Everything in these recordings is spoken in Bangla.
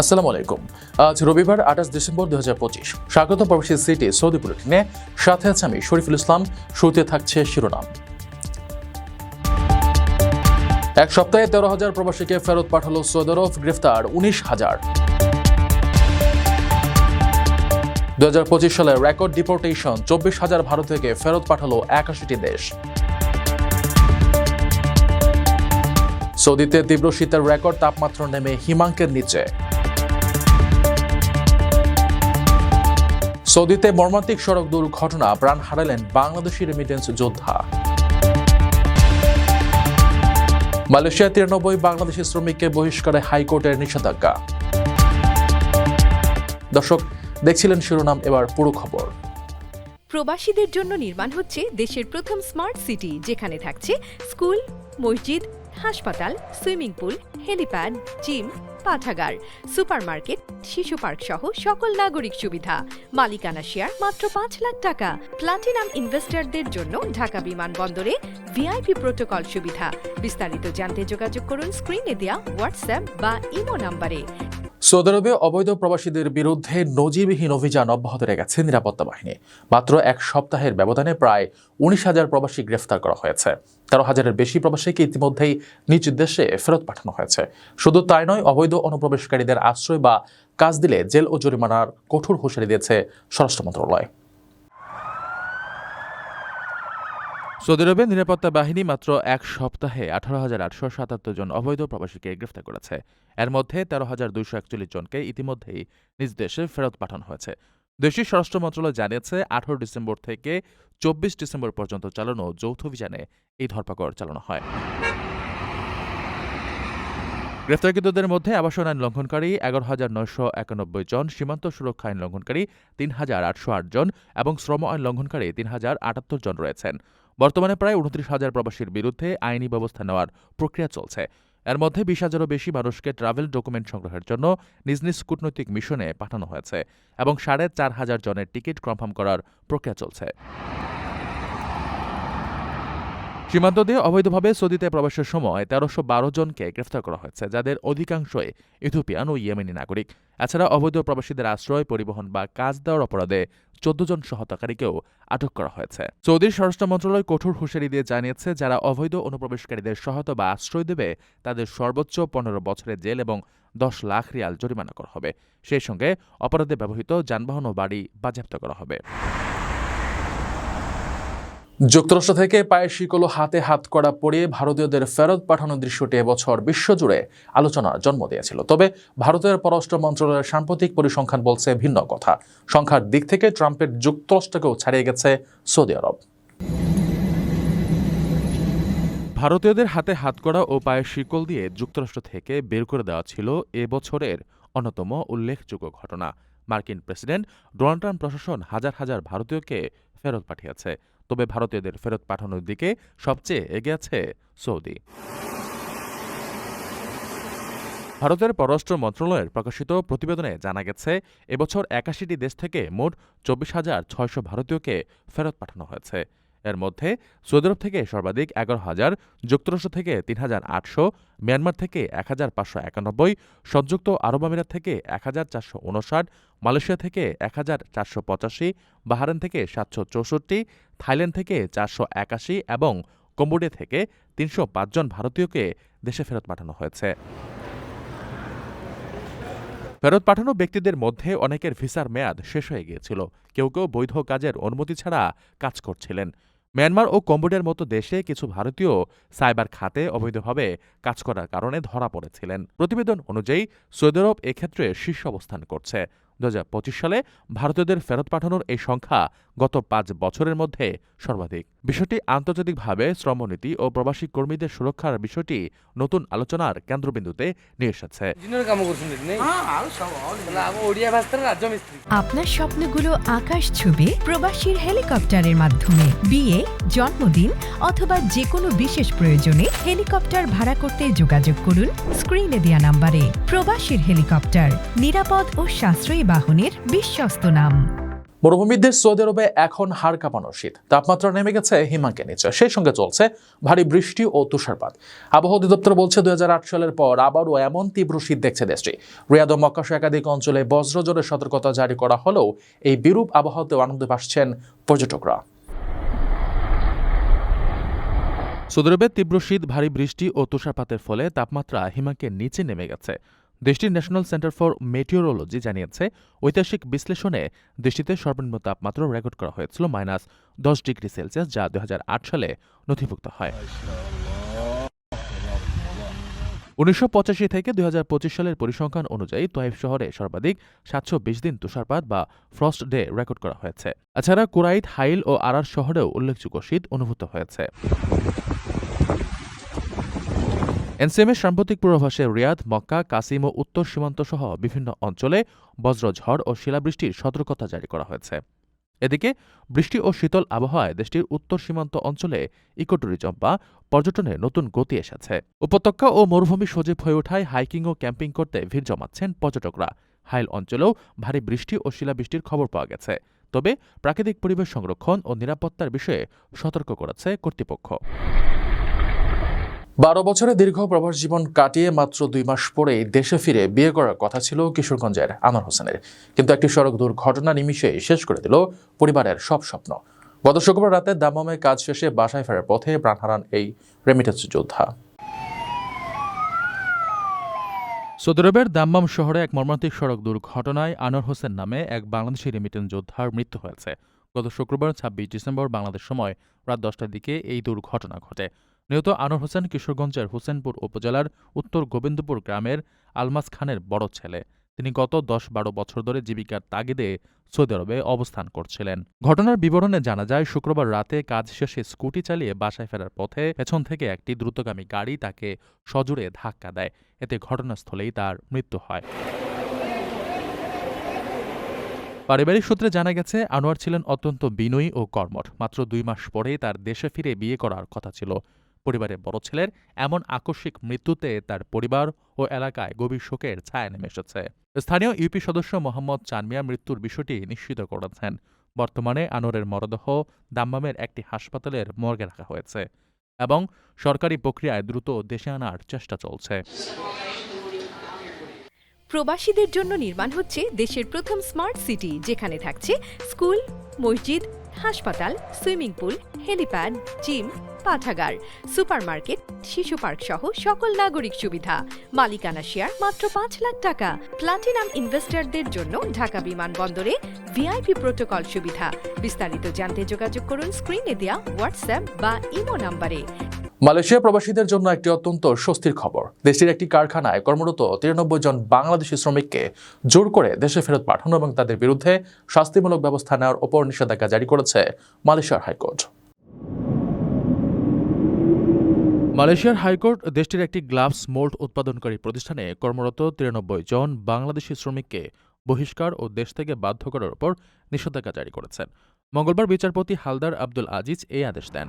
আসসালামু আলাইকুম। আজ রবিবার আঠাশ ডিসেম্বর দু হাজার পঁচিশ। স্বাগত প্রবাসী সিটি সৌদি বুলেটিনে। সাথে আছে আমি শরীফুল ইসলাম। শুরুতে থাকছে শিরোনাম। এক সপ্তাহে তেরো হাজার প্রবাসীকে ফেরত পাঠালো সৌদি আরব। গ্রেফতার উনিশ হাজার। দু হাজার পঁচিশ সালে রেকর্ড ডিপোর্টেশন। চব্বিশ হাজার ভারত থেকে ফেরত পাঠালো একাশিটি দেশ। সৌদিতে তীব্র শীতের রেকর্ড, তাপমাত্রা নেমে হিমাঙ্কের নিচে। সৌদিতে মর্মান্তিক সড়ক দুর্ঘটনা, প্রাণ হারালেন বাংলাদেশি রেমিটেন্স যোদ্ধা। মালয়েশিয়া তিরানব্বই বাংলাদেশি শ্রমিককে বহিষ্কারে হাইকোর্টের নিষেধাজ্ঞা। দর্শক, দেখছিলেন শিরোনাম, এবার পুরো খবর। প্রবাসীদের জন্য নির্মাণ হচ্ছে দেশের প্রথম স্মার্ট সিটি যেখানে থাকছে স্কুল মসজিদ, হাসপাতাল সুইমিং পুল হেলিপ্যাড জিম পাঠাগার, সুপারমার্কেট, শিশু পার্ক সহ সকল নাগরিক সুবিধা। মালিকানা শেয়ার মাত্র পাঁচ লাখ টাকা। প্লাটিনাম ইনভেস্টরদের জন্য ঢাকা বিমানবন্দরে ভিআইপি প্রোটোকল সুবিধা। বিস্তারিত জানতে যোগাযোগ করুন স্ক্রিনে দেওয়া হোয়াটসঅ্যাপ বা ইমো নাম্বারে। সৌদি আরবে অবৈধ প্রবাসীদের বিরুদ্ধে নজিরবিহীন অভিযান অব্যাহত রেখেছে নিরাপত্তা বাহিনী। মাত্র এক সপ্তাহের ব্যবধানে প্রায় উনিশ হাজার প্রবাসী গ্রেফতার করা হয়েছে। তেরো হাজারের বেশি প্রবাসীকে ইতিমধ্যেই নিজ দেশে ফেরত পাঠানো হয়েছে। শুধু তাই নয়, অবৈধ অনুপ্রবেশকারীদের আশ্রয় বা কাজ দিলে জেল ও জরিমানার কঠোর হুঁশিয়ারি দিয়েছে স্বরাষ্ট্র মন্ত্রণালয়। সৌদি আরবে নিরাপত্তা বাহিনী মাত্র এক সপ্তাহে আঠারো হাজার আটশো সাতাত্তর জন অবৈধ প্রবাসীকে গ্রেফতার করেছে। এর মধ্যে তেরো হাজার দুইশো একচল্লিশ জনকে ইতিমধ্যেই নিজ দেশে ফেরত পাঠানো হয়েছে। দেশটির স্বরাষ্ট্র মন্ত্রণালয় জানিয়েছে, আঠারো ডিসেম্বর থেকে চব্বিশ ডিসেম্বর পর্যন্ত চালানো যৌথ অভিযানে এই ধরপাকড় চালানো হয়। গ্রেফতারকৃতদের মধ্যে আবাসন আইন লঙ্ঘনকারী এগারো হাজার নয়শো একানব্বই জন, সীমান্ত সুরক্ষা আইন লঙ্ঘনকারী তিন হাজার আটশো আট জন এবং শ্রম আইন লঙ্ঘনকারী তিন হাজার আটাত্তর জন রয়েছেন। বর্তমানে প্রায় উনত্রিশ হাজার প্রবাসীর বিরুদ্ধে আইনি ব্যবস্থা নেওয়ার প্রক্রিয়া চলছে। এর মধ্যে বিশ হাজারও বেশি মানুষকে ট্রাভেল ডকুমেন্ট সংগ্রহের জন্য নিজ নিজ কূটনৈতিক মিশনে পাঠানো হয়েছে এবং সাড়ে চার হাজার জনের টিকিট কনফার্ম করার প্রক্রিয়া চলছে। সীমান্ত দিয়ে অবৈধভাবে সৌদিতে প্রবেশের সময় তেরোশো বারো জনকে গ্রেফতার করা হয়েছে, যাদের অধিকাংশই ইথিওপিয়ান ও ইয়েমেনি নাগরিক। এছাড়া অবৈধ প্রবাসীদের আশ্রয়, পরিবহন বা কাজ দেওয়ার অপরাধে চোদ্দ জন সহতাকারীকেও আটক করা হয়েছে। সৌদির স্বরাষ্ট্র মন্ত্রণালয় কঠোর হুঁশিয়ারি দিয়ে জানিয়েছে, যারা অবৈধ অনুপ্রবেশকারীদের সহায়তা বা আশ্রয় দেবে, তাদের সর্বোচ্চ পনেরো বছরের জেল এবং দশ লাখ রিয়াল জরিমানা করা হবে। সেই সঙ্গে অপরাধে ব্যবহৃত যানবাহন ও বাড়ি বাজেয়াপ্ত করা হবে। যুক্তরাষ্ট্র থেকে পায়ের শিকল হাতে হাত করা পড়িয়ে ভারতীয়দের ফেরত পাঠানোর দৃশ্যটি এবছর বিশ্বজুড়ে আলোচনার জন্ম দিয়েছিল। তবে ভারতের পররাষ্ট্র মন্ত্রণালয়ের সাম্প্রতিক পরিসংখ্যান বলছে ভিন্ন কথা। সংখ্যার দিক থেকে ট্রাম্পের যুক্তরাষ্ট্রকেও ছাড়িয়ে গেছে সৌদি আরব। ভারতীয়দের হাতে হাতকড়া ও পায়ের শিকল দিয়ে যুক্তরাষ্ট্র থেকে বের করে দেওয়া ছিল এ বছরের অন্যতম উল্লেখযোগ্য ঘটনা। মার্কিন প্রেসিডেন্ট ডোনাল্ড ট্রাম্প প্রশাসন হাজার হাজার ভারতীয়কে ফেরত পাঠিয়েছে। তবে ভারতীয়দের ফেরত পাঠানোর দিকে সবচেয়ে এগিয়ে আছে সৌদি। ভারতের পররাষ্ট্র মন্ত্রণালয়ের প্রকাশিত প্রতিবেদনে জানা গেছে, এবছর একাশিটি দেশ থেকে মোট চব্বিশ হাজার ছয়শো ভারতীয়কে ফেরত পাঠানো হয়েছে। এর মধ্যে সৌদি আরব থেকে সর্বাধিক এগারো হাজার, যুক্তরাষ্ট্র থেকে তিন হাজার আটশো, মিয়ানমার থেকে এক হাজার পাঁচশো একানব্বই, সংযুক্ত আরব আমিরাত থেকে এক হাজার চারশো উনষাট মালয়েশিয়া থেকে এক হাজার চারশো পঁচাশি বাহারান থেকে সাতশো চৌষট্টি, থাইল্যান্ড থেকে চারশো একাশি এবং কম্বোডিয়া থেকে তিনশো জন ভারতীয়কে দেশে ফেরত পাঠানো হয়েছে। ফেরত পাঠানো ব্যক্তিদের মধ্যে অনেকের ভিসার মেয়াদ শেষ হয়ে গিয়েছিল। কেউ কেউ বৈধ কাজের অনুমতি ছাড়া কাজ করছিলেন। মিয়ানমার ও কম্বোডিয়ার মতো দেশে কিছু ভারতীয় সাইবার খাতে অবৈধভাবে কাজ করার কারণে ধরা পড়েছিলেন। প্রতিবেদন অনুযায়ী, সৌদি আরব এক্ষেত্রে শীর্ষ অবস্থান করছে। দু হাজার পঁচিশ সালে ভারতীয়দের ফেরত পাঠানোর এই সংখ্যা গত পাঁচ বছরের মধ্যে সর্বাধিক। বিষয়টি আন্তর্জাতিকভাবে শ্রমনীতি ও প্রবাসী কর্মীদের সুরক্ষার বিষয়টি নতুন আলোচনার কেন্দ্রবিন্দুতে নিয়ে এসেছে। আপনার স্বপ্নগুলো আকাশ ছবি প্রবাসীর হেলিকপ্টারের মাধ্যমে। বিয়ে জন্মদিন অথবা যে কোনো বিশেষ প্রয়োজনে হেলিকপ্টার ভাড়া করতে যোগাযোগ করুন স্ক্রিনে দেওয়া নাম্বারে। প্রবাসীর হেলিকপ্টার নিরাপদ ও সাশ্রয়ী বাহনের বিশ্বস্ত নাম। মরুভূমির দেশ সৌদি আরবে এখন হাড় কাঁপানো শীত। তাপমাত্রা নেমে গেছে হিমাঙ্কের নিচে। সেই সঙ্গে চলছে ভারী বৃষ্টি ও তুষারপাত। আবহাওয়া অধিদপ্তর বলছে, দুই সালের পর আবারও এমন তীব্র শীত দেখছে দেশটি। রিয়াদ ও মক্কাসহ একাধিক অঞ্চলে বজ্রজোরের সতর্কতা জারি করা হলেও এই বিরূপ আবহাওয়াতেও আনন্দ পাচ্ছেন পর্যটকরা। সৌদি আরবের তীব্র শীত, ভারী বৃষ্টি ও তুষারপাতের ফলে তাপমাত্রা হিমাঙ্কের নিচে নেমে গেছে। দেশটির ন্যাশনাল সেন্টার ফর মেটিওরোলজি জানিয়েছে, ঐতিহাসিক বিশ্লেষণে দেশটিতে সর্বনিম্ন তাপমাত্রা রেকর্ড করা হয়েছিল মাইনাস দশ ডিগ্রি সেলসিয়াস, যা দুই সালে নথিভুক্ত হয়। উনিশশো পঁচাশি থেকে দুই সালের পরিসংখ্যান অনুযায়ী তোয়াইফ শহরে সর্বাধিক সাতশো বিশ দিন তুষারপাত বা ফ্রস্ট ডে রেকর্ড করা হয়েছে। এছাড়া কুরাইট হাইল ও আরার শহরেও উল্লেখযোগ্য শীত অনুভূত হয়েছে। এনসিএমের সাম্প্রতিক পূর্বাভাসে রিয়াদ, মক্কা, কাসিম ও উত্তর সীমান্ত সহ বিভিন্ন অঞ্চলে বজ্রঝড় ও শিলাবৃষ্টির সতর্কতা জারি করা হয়েছে। এদিকে, বৃষ্টি ও শীতল আবহাওয়ায় দেশটির উত্তর সীমান্ত অঞ্চলে ইকোট্যুরিজম বা পর্যটনে নতুন গতি এসেছে। উপত্যকা ও মরুভূমি সজীব হয়ে ওঠায় হাইকিং ও ক্যাম্পিং করতে ভিড় জমাচ্ছেন পর্যটকরা। হাইল অঞ্চলেও ভারী বৃষ্টি ও শিলাবৃষ্টির খবর পাওয়া গেছে। তবে প্রাকৃতিক পরিবেশ সংরক্ষণ ও নিরাপত্তার বিষয়ে সতর্ক করেছে কর্তৃপক্ষ। বারো বছরের দীর্ঘ প্রবাস জীবন কাটিয়ে মাত্র দুই মাস পরেই দেশে ফিরে বিয়ে করার কথা ছিল কিশোরগঞ্জের আনোয়ার হোসেনের। কিন্তু একটি সড়ক দুর্ঘটনা নিমিশে শেষ করে দিল পরিবারের সব স্বপ্ন। গত শুক্রবার রাতে দামামে কাজ শেষে বাসায় ফেরার পথে প্রাণ হারান এই রেমিটেন্স যোদ্ধা। সৌদি আরবের দাম্মাম শহরে এক মর্মান্তিক সড়ক দুর্ঘটনায় আনোয়ার হোসেন নামে এক বাংলাদেশি রেমিটেন্স যোদ্ধার মৃত্যু হয়েছে। গত শুক্রবার ছাব্বিশ ডিসেম্বর বাংলাদেশ সময় রাত দশটার দিকে এই দুর্ঘটনা ঘটে। নিহত আনোয়ার হোসেন কিশোরগঞ্জের হোসেনপুর উপজেলার উত্তর গোবিন্দপুর গ্রামের আলমাস খানের বড় ছেলে। তিনি গত দশ বারো বছর ধরে জীবিকার তাগিদে সৌদি আরবে অবস্থান করছিলেন। ঘটনার বিবরণে জানা যায়, শুক্রবার রাতে কাজ শেষে স্কুটি চালিয়ে বাসায় ফেরার পথে পেছন থেকে একটি দ্রুতগামী গাড়ি তাকে সজোরে ধাক্কা দেয়। এতে ঘটনাস্থলেই তার মৃত্যু হয়। পারিবারিক সূত্রে জানা গেছে, আনোয়ার ছিলেন অত্যন্ত বিনয়ী ও কর্মঠ। মাত্র দুই মাস পরেই তার দেশে ফিরে বিয়ে করার কথা ছিল। পরিবারের বড় ছেলের এমন আকস্মিক মৃত্যুতে তার পরিবার ও এলাকায় গভীর শোকের ছায়া নেমে এসেছে। স্থানীয় ইউপি সদস্য মোহাম্মদ চানমিয়া মৃত্যুর বিষয়টি নিশ্চিত করেছেন। বর্তমানে আনোয়ারের মরদেহ দাম্মামের একটি হাসপাতালের মর্গে রাখা হয়েছে এবং সরকারি প্রক্রিয়ায় দ্রুত দেশে আনার চেষ্টা চলছে। প্রবাসীদের জন্য নির্মাণ হচ্ছে দেশের প্রথম স্মার্ট সিটি, যেখানে থাকছে স্কুল, মসজিদ, হাসপাতাল, সুইমিং পুল, হেলিপ্যাড, জিম পাঠাগার, সুপারমার্কেট, শিশু পার্ক সহ সকল নাগরিক সুবিধা। মালিকানা শেয়ার মাত্র পাঁচ লাখ টাকা। প্লাটিনাম ইনভেস্টরদের জন্য ঢাকা বিমানবন্দরে ভিআইপি প্রোটোকল সুবিধা। বিস্তারিত জানতে যোগাযোগ করুন স্ক্রিনে দেওয়া হোয়াটসঅ্যাপ বা ইমো নম্বরে। মালয়েশিয়া প্রবাসীদের জন্য একটি অত্যন্ত স্বস্তির খবর। দেশটির একটি কারখানায় কর্মরত তিরানব্বই জন বাংলাদেশি শ্রমিককে জোর করে দেশে ফেরত পাঠানো এবং তাদের বিরুদ্ধে শাস্তিমূলক ব্যবস্থা নেওয়ার ওপর নিষেধাজ্ঞা জারি করেছে মালয়েশিয়ার হাইকোর্ট। মালয়েশিয়ার হাইকোর্ট দেশটির একটি গ্লাভস মোল্ড উৎপাদনকারী প্রতিষ্ঠানে কর্মরত তিরানব্বই জন বাংলাদেশি শ্রমিককে বহিষ্কার ও দেশ থেকে বাধ্য করার উপর নিষেধাজ্ঞা জারি করেছেন। মঙ্গলবার বিচারপতি হালদার আব্দুল আজিজ এই আদেশ দেন।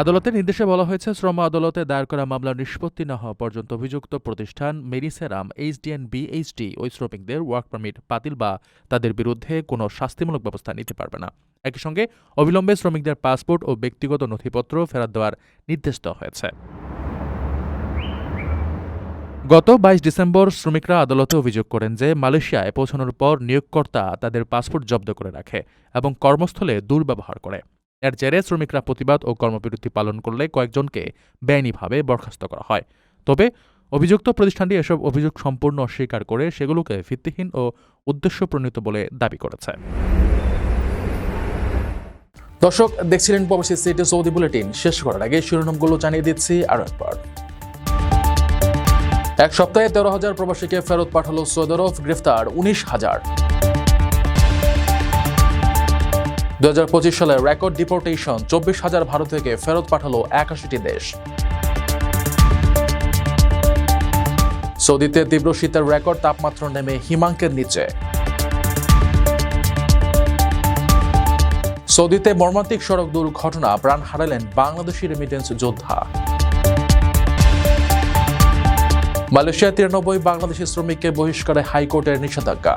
আদালতের নির্দেশে বলা হয়েছে, শ্রম আদালতে দায়ের করা মামলার নিষ্পত্তি না হওয়া পর্যন্ত অভিযুক্ত প্রতিষ্ঠান মেরিসেরাম এইচডিএন বিএইচডি ওই শ্রমিকদের ওয়ার্ক পারমিট বাতিল বা তাদের বিরুদ্ধে কোনো শাস্তিমূলক ব্যবস্থা নিতে পারবে না। একই সঙ্গে, অবিলম্বে শ্রমিকদের পাসপোর্ট ও ব্যক্তিগত নথিপত্র ফেরত দেওয়ার নির্দেশ দেওয়া হয়েছে। গত বাইশ ডিসেম্বর শ্রমিকরা আদালতে অভিযোগ করেন যে, মালয়েশিয়ায় পৌঁছানোর পর নিয়োগকর্তা তাদের পাসপোর্ট জব্দ করে রাখে এবং কর্মস্থলে দুর্ব্যবহার করে। এর জেরে শ্রমিকরা প্রতিবাদ ও কর্মবিরতি পালন করলে কয়েকজনকে বেআইনিভাবে বরখাস্ত করা হয়। তবে অভিযুক্ত প্রতিষ্ঠানটি এসব অভিযোগ সম্পূর্ণ অস্বীকার করে সেগুলোকে ভিত্তিহীন ও উদ্দেশ্যপ্রণীত বলে দাবি করেছে। দর্শক, দেখছিলেন প্রবাসী সিটি সৌদি বুলেটিন। শেষ করার আগে শিরোনামগুলো জানিয়ে দিচ্ছি আরও একবার। এক সপ্তাহে তেরো হাজার প্রবাসীকে ফেরত পাঠালো সৌদি গ্রেফতার উনিশ হাজার। দু হাজার পঁচিশ সালে রেকর্ড ডিপোর্টেশন চব্বিশ হাজার ভারত থেকে ফেরত পাঠালো একাশিটি দেশ। সৌদিতে তীব্র শীতের রেকর্ড তাপমাত্রা নেমে হিমাঙ্কের নিচে। সৌদিতে মর্মান্তিক সড়ক দুর্ঘটনা, প্রাণ হারালেন বাংলাদেশি রেমিটেন্স যোদ্ধা। মালয়েশিয়া তিরানব্বই বাংলাদেশি শ্রমিককে বহিষ্কারে হাইকোর্টের নিষেধাজ্ঞা।